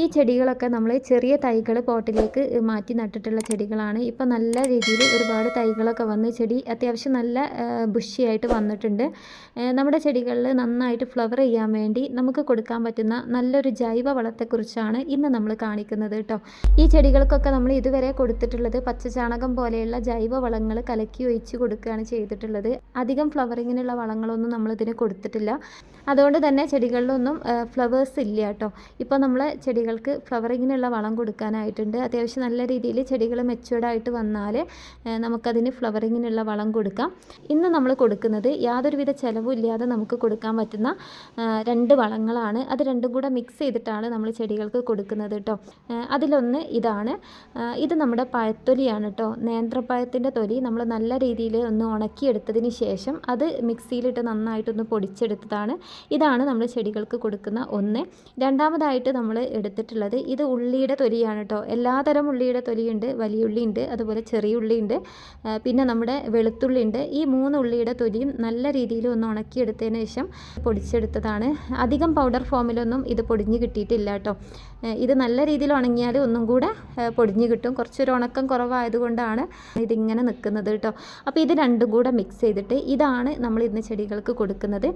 ഈ ചെടികളൊക്കെ നമ്മൾ ചെറിയ തൈകൾ പോട്ടിലേക്ക് മാറ്റി നട്ടിട്ടുള്ള ചെടികളാണ്. ഇപ്പോൾ നല്ല രീതിയിൽ ഒരുപാട് തൈകളൊക്കെ വന്ന് ചെടി അത്യാവശ്യം നല്ല ബുഷിയായിട്ട് വന്നിട്ടുണ്ട്. നമ്മുടെ ചെടികളിൽ നന്നായിട്ട് ഫ്ലവർ ചെയ്യാൻ വേണ്ടി നമുക്ക് കൊടുക്കാൻ പറ്റുന്ന നല്ലൊരു ജൈവ വളത്തെക്കുറിച്ചാണ് ഇന്ന് നമ്മൾ കാണിക്കുന്നത് കേട്ടോ ഈ ചെടികൾക്കൊക്കെ നമ്മൾ ഇതുവരെ കൊടുത്തിട്ടുള്ളത് പച്ചചാണകം പോലെയുള്ള ജൈവ വളങ്ങൾ കലക്കി ഒഴിച്ച് കൊടുക്കുകയാണ് ചെയ്തിട്ടുള്ളത്. അധികം ഫ്ലവറിങ്ങിനുള്ള വളങ്ങളൊന്നും നമ്മളിതിന് കൊടുത്തിട്ടില്ല. അതുകൊണ്ട് തന്നെ ചെടികളിലൊന്നും ഫ്ലവേഴ്സ് ഇല്ല കേട്ടോ ഇപ്പോൾ നമ്മൾ ചെടികൾക്ക് ഫ്ലവറിങ്ങിനുള്ള വളം കൊടുക്കാനായിട്ടുണ്ട്. അത്യാവശ്യം നല്ല രീതിയിൽ ചെടികൾ മെച്ചുവേർഡായിട്ട് വന്നാൽ നമുക്കതിന് ഫ്ലവറിങ്ങിനുള്ള വളം കൊടുക്കാം. ഇന്ന് നമ്മൾ കൊടുക്കുന്നത് യാതൊരുവിധ ചിലവും ഇല്ലാതെ നമുക്ക് കൊടുക്കാൻ പറ്റുന്ന രണ്ട് വളങ്ങളാണ്. അത് രണ്ടും കൂടെ മിക്സ് ചെയ്തിട്ടാണ് നമ്മൾ ചെടികൾക്ക് കൊടുക്കുന്നത് കേട്ടോ അതിലൊന്ന് ഇതാണ്. ഇത് നമ്മുടെ പഴത്തൊലിയാണ് കേട്ടോ നേന്ത്രപ്പഴത്തിന്റെ തൊലി നമ്മൾ നല്ല രീതിയിൽ ഒന്ന് ഉണക്കിയെടുത്തതിന് ശേഷം അത് മിക്സിയിലിട്ട് നന്നായിട്ടൊന്ന് പൊടിച്ചെടുത്തതാണ്. ഇതാണ് നമ്മൾ ചെടികൾക്ക് കൊടുക്കുന്ന ഒന്ന്. രണ്ടാമതായിട്ട് നമ്മൾ എടുത്തിട്ടുള്ളത്. ഇത് ഉള്ളിയുടെ തൊലിയാണ് കേട്ടോ എല്ലാതരം ഉള്ളിയുടെ തൊലിയുണ്ട്. വലിയ ഉള്ളി ഉണ്ട് അതുപോലെ ചെറിയ ഉള്ളി ഉണ്ട് പിന്നെ നമ്മുടെ വെളുത്തുള്ളി ഉണ്ട് ഈ മൂന്ന് ഉള്ളിയുടെ തൊലിയും നല്ല രീതിയിൽ ഒന്ന് ഉണക്കിയെടുത്തതിന് ശേഷം പൊടിച്ചെടുത്തതാണ്. അധികം പൗഡർ ഫോമിലൊന്നും ഇത് പൊടിഞ്ഞ് കിട്ടിയിട്ടില്ല കേട്ടോ ഇത് നല്ല രീതിയിൽ ഉണങ്ങിയാൽ ഒന്നും കൂടെ പൊടിഞ്ഞ് കിട്ടും. കുറച്ചൊരു ഉണക്കം കുറവായതുകൊണ്ടാണ് ഇതിങ്ങനെ നിൽക്കുന്നത് കേട്ടോ അപ്പോൾ ഇത് രണ്ടും കൂടെ മിക്സ് ചെയ്തിട്ട് ഇതാണ് നമ്മൾ ഇന്ന് ചെടികൾക്ക് കൊടുക്കുന്നത്.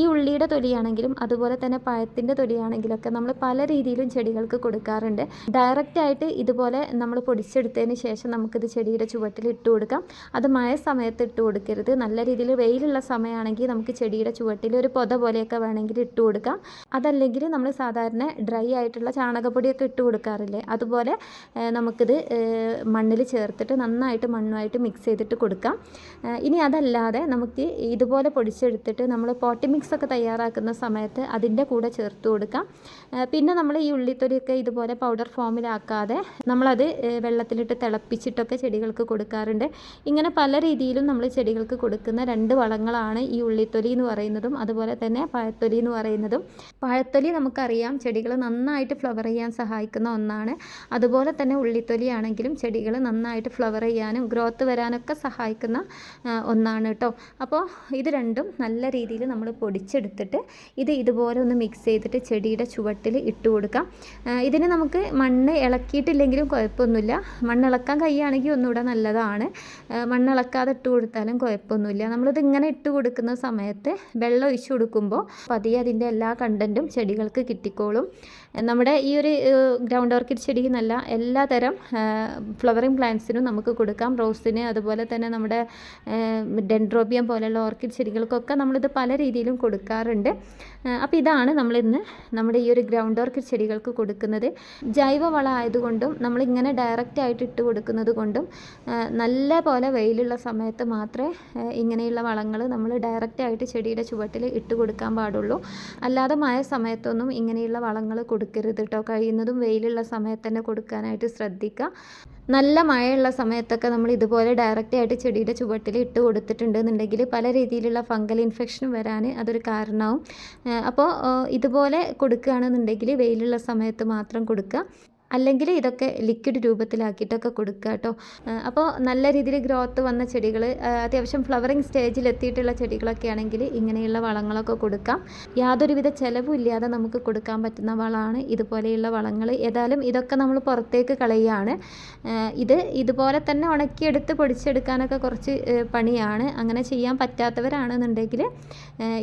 ഈ ഉള്ളിയുടെ തൊലിയാണെങ്കിലും അതുപോലെ തന്നെ പഴത്തിന്റെ തൊലിയാണെങ്കിലൊക്കെ നമ്മൾ പല രീതിയിലും ചെടികൾക്ക് കൊടുക്കാറുണ്ട്. ഡയറക്റ്റ് ആയിട്ട് ഇതുപോലെ നമ്മൾ പൊടിച്ചെടുത്തതിന് ശേഷം നമുക്കിത് ചെടിയുടെ ചുവട്ടിൽ ഇട്ട് കൊടുക്കാം. അത് മഴ സമയത്ത് ഇട്ട് കൊടുക്കരുത്. നല്ല രീതിയിൽ വെയിലുള്ള സമയമാണെങ്കിൽ നമുക്ക് ചെടിയുടെ ചുവട്ടിൽ ഒരു പൊത പോലെയൊക്കെ വേണമെങ്കിൽ ഇട്ട് കൊടുക്കാം. അതല്ലെങ്കിൽ നമ്മൾ സാധാരണ ഡ്രൈ ആയിട്ടുള്ള ചാണകപ്പൊടിയൊക്കെ ഇട്ട് കൊടുക്കാറില്ലേ? അതുപോലെ നമുക്കിത് മണ്ണിൽ ചേർത്തിട്ട് നന്നായിട്ട് മണ്ണുമായിട്ട് മിക്സ് ചെയ്തിട്ട് കൊടുക്കാം. ഇനി അതല്ലാതെ നമുക്ക് ഇതുപോലെ പൊടിച്ചെടുത്തിട്ട് നമ്മൾ പോട്ടി മിക്സ് ഒക്കെ തയ്യാറാക്കുന്ന സമയത്ത് അതിന്റെ കൂടെ ചേർത്ത് കൊടുക്കാം. പിന്നെ നമ്മൾ ഈ ഉള്ളിത്തൊലിയൊക്കെ ഇതുപോലെ പൗഡർ ഫോമിലാക്കാതെ നമ്മളത് വെള്ളത്തിലിട്ട് തിളപ്പിച്ചിട്ടൊക്കെ ചെടികൾക്ക് കൊടുക്കാറുണ്ട്. ഇങ്ങനെ പല രീതിയിലും നമ്മൾ ചെടികൾക്ക് കൊടുക്കുന്ന രണ്ട് വളങ്ങളാണ് ഈ ഉള്ളിത്തൊലി എന്ന് പറയുന്നതും അതുപോലെ തന്നെ പഴത്തൊലി എന്ന് പറയുന്നതും. പഴത്തൊലി നമുക്കറിയാം ചെടികൾ നന്നായിട്ട് ഫ്ലവർ ചെയ്യാൻ സഹായിക്കുന്ന ഒന്നാണ്. അതുപോലെ തന്നെ ഉള്ളിത്തൊലി ആണെങ്കിലും ചെടികൾ നന്നായിട്ട് ഫ്ലവർ ചെയ്യാനും ഗ്രോത്ത് വരാനൊക്കെ സഹായിക്കുന്ന ഒന്നാണ് കേട്ടോ അപ്പോൾ ഇത് രണ്ടും നല്ല രീതിയിൽ നമ്മൾ പൊടിച്ചെടുത്തിട്ട് ഇത് ഇതുപോലെ ഒന്ന് മിക്സ് ചെയ്തിട്ട് ചെടിയുടെ ചുവട്ടിൽ ഇട്ട് കൊടുക്കാം. ഇതിന് നമുക്ക് മണ്ണ് ഇളക്കിയിട്ടില്ലെങ്കിലും കുഴപ്പമൊന്നുമില്ല. മണ്ണ് ഇളക്കാൻ കഴിയുകയാണെങ്കിൽ ഒന്നുകൂടെ നല്ലതാണ്. മണ്ണിളക്കാതെ ഇട്ട് കൊടുത്താലും കുഴപ്പമൊന്നുമില്ല. നമ്മളിത് ഇങ്ങനെ ഇട്ട് കൊടുക്കുന്ന സമയത്ത് വെള്ളം ഒഴിച്ചു കൊടുക്കുമ്പോൾ പതിയെ അതിന്റെ എല്ലാ കണ്ടന്റും ചെടികൾക്ക് കിട്ടിക്കോളും. നമ്മുടെ ഈ ഒരു ഗ്രൗണ്ട് ഓർക്കിഡ് ചെടി എന്നല്ല എല്ലാതരം ഫ്ലവറിങ് പ്ലാന്റ്സിനും നമുക്ക് കൊടുക്കാം. റോസിന് അതുപോലെ തന്നെ നമ്മുടെ ഡെൻഡ്രോബിയം പോലെയുള്ള ഓർക്കിഡ് ചെടികൾക്കൊക്കെ നമ്മളിത് പല രീതിയിലും കൊടുക്കാറുണ്ട്. അപ്പോൾ ഇതാണ് നമ്മളിന്ന് നമ്മുടെ ഈ ഒരു ഗ്രൗണ്ട് ഓർക്കിഡ് ചെടികൾക്ക് കൊടുക്കുന്നത്. ജൈവ വളം ആയതുകൊണ്ടും നമ്മളിങ്ങനെ ഡയറക്റ്റ് ആയിട്ട് ഇട്ട് കൊടുക്കുന്നത് കൊണ്ടും നല്ല പോലെ വെയിലുള്ള സമയത്ത് മാത്രമേ ഇങ്ങനെയുള്ള വളങ്ങൾ നമ്മൾ ഡയറക്റ്റ് ആയിട്ട് ചെടിയുടെ ചുവട്ടിൽ ഇട്ട് കൊടുക്കാൻ പാടുള്ളൂ. അല്ലാതെ മഴ സമയത്തൊന്നും ഇങ്ങനെയുള്ള വളങ്ങൾ കൊടുക്കരുത് കേട്ടോ കഴിയുന്നതും വെയിലുള്ള സമയത്ത് തന്നെ കൊടുക്കാനായിട്ട് ശ്രദ്ധിക്കുക നല്ല മഴയുള്ള സമയത്തൊക്കെ നമ്മൾ ഇതുപോലെ ഡയറക്റ്റ് ആയിട്ട് ചെടിയുടെ ചുവട്ടിൽ ഇട്ട് കൊടുത്തിട്ടുണ്ടെന്നുണ്ടെങ്കിൽ പല രീതിയിലുള്ള ഫംഗൽ ഇൻഫെക്ഷൻ വരാൻ അതൊരു കാരണമാവും അപ്പോൾ ഇതുപോലെ കൊടുക്കുകയാണെന്നുണ്ടെങ്കിൽ വെയിലുള്ള സമയത്ത് മാത്രം കൊടുക്കുക അല്ലെങ്കിൽ ഇതൊക്കെ ലിക്വിഡ് രൂപത്തിലാക്കിയിട്ടൊക്കെ കൊടുക്കുക കേട്ടോ. അപ്പോൾ നല്ല രീതിയിൽ ഗ്രോത്ത് വന്ന ചെടികൾ അത്യാവശ്യം ഫ്ലവറിങ് സ്റ്റേജിൽ എത്തിയിട്ടുള്ള ചെടികളൊക്കെ ആണെങ്കിൽ ഇങ്ങനെയുള്ള വളങ്ങളൊക്കെ കൊടുക്കാം. യാതൊരുവിധ ചിലവും ഇല്ലാതെ നമുക്ക് കൊടുക്കാൻ പറ്റുന്ന വളമാണ് ഇതുപോലെയുള്ള വളങ്ങൾ. ഏതായാലും ഇതൊക്കെ നമ്മൾ പുറത്തേക്ക് കളയുകയാണ്. ഇത് ഇതുപോലെ തന്നെ ഉണക്കിയെടുത്ത് പൊടിച്ചെടുക്കാനൊക്കെ കുറച്ച് പണിയാണ്. അങ്ങനെ ചെയ്യാൻ പറ്റാത്തവരാണെന്നുണ്ടെങ്കിൽ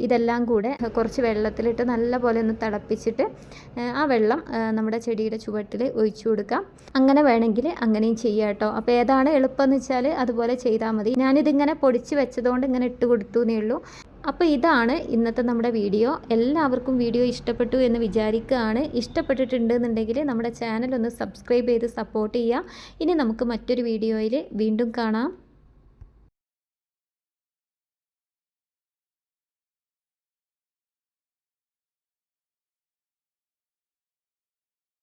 ഇതെല്ലാം കൂടെ കുറച്ച് വെള്ളത്തിലിട്ട് നല്ല പോലെ ഒന്ന് തിളപ്പിച്ചിട്ട് ആ വെള്ളം നമ്മുടെ ചെടിയുടെ ചുവട്ടിൽ ഒഴിച്ചു കൊടുക്കാം. അങ്ങനെ വേണമെങ്കിൽ അങ്ങനെയും ചെയ്യാം കേട്ടോ. അപ്പോൾ ഏതാണ് എളുപ്പമെന്ന് വെച്ചാൽ അതുപോലെ ചെയ്താൽ മതി. ഞാനിതിങ്ങനെ പൊടിച്ച് വെച്ചതുകൊണ്ട് ഇങ്ങനെ ഇട്ട് കൊടുത്തു എന്നേ ഉള്ളൂ. അപ്പോൾ ഇതാണ് ഇന്നത്തെ നമ്മുടെ വീഡിയോ. എല്ലാവർക്കും വീഡിയോ ഇഷ്ടപ്പെട്ടു എന്ന് വിചാരിക്കുകയാണ്. ഇഷ്ടപ്പെട്ടിട്ടുണ്ട് എന്നുണ്ടെങ്കിൽ നമ്മുടെ ചാനൽ ഒന്ന് സബ്സ്ക്രൈബ് ചെയ്ത് സപ്പോർട്ട് ചെയ്യുക. ഇനി നമുക്ക് മറ്റൊരു വീഡിയോയിൽ വീണ്ടും കാണാം.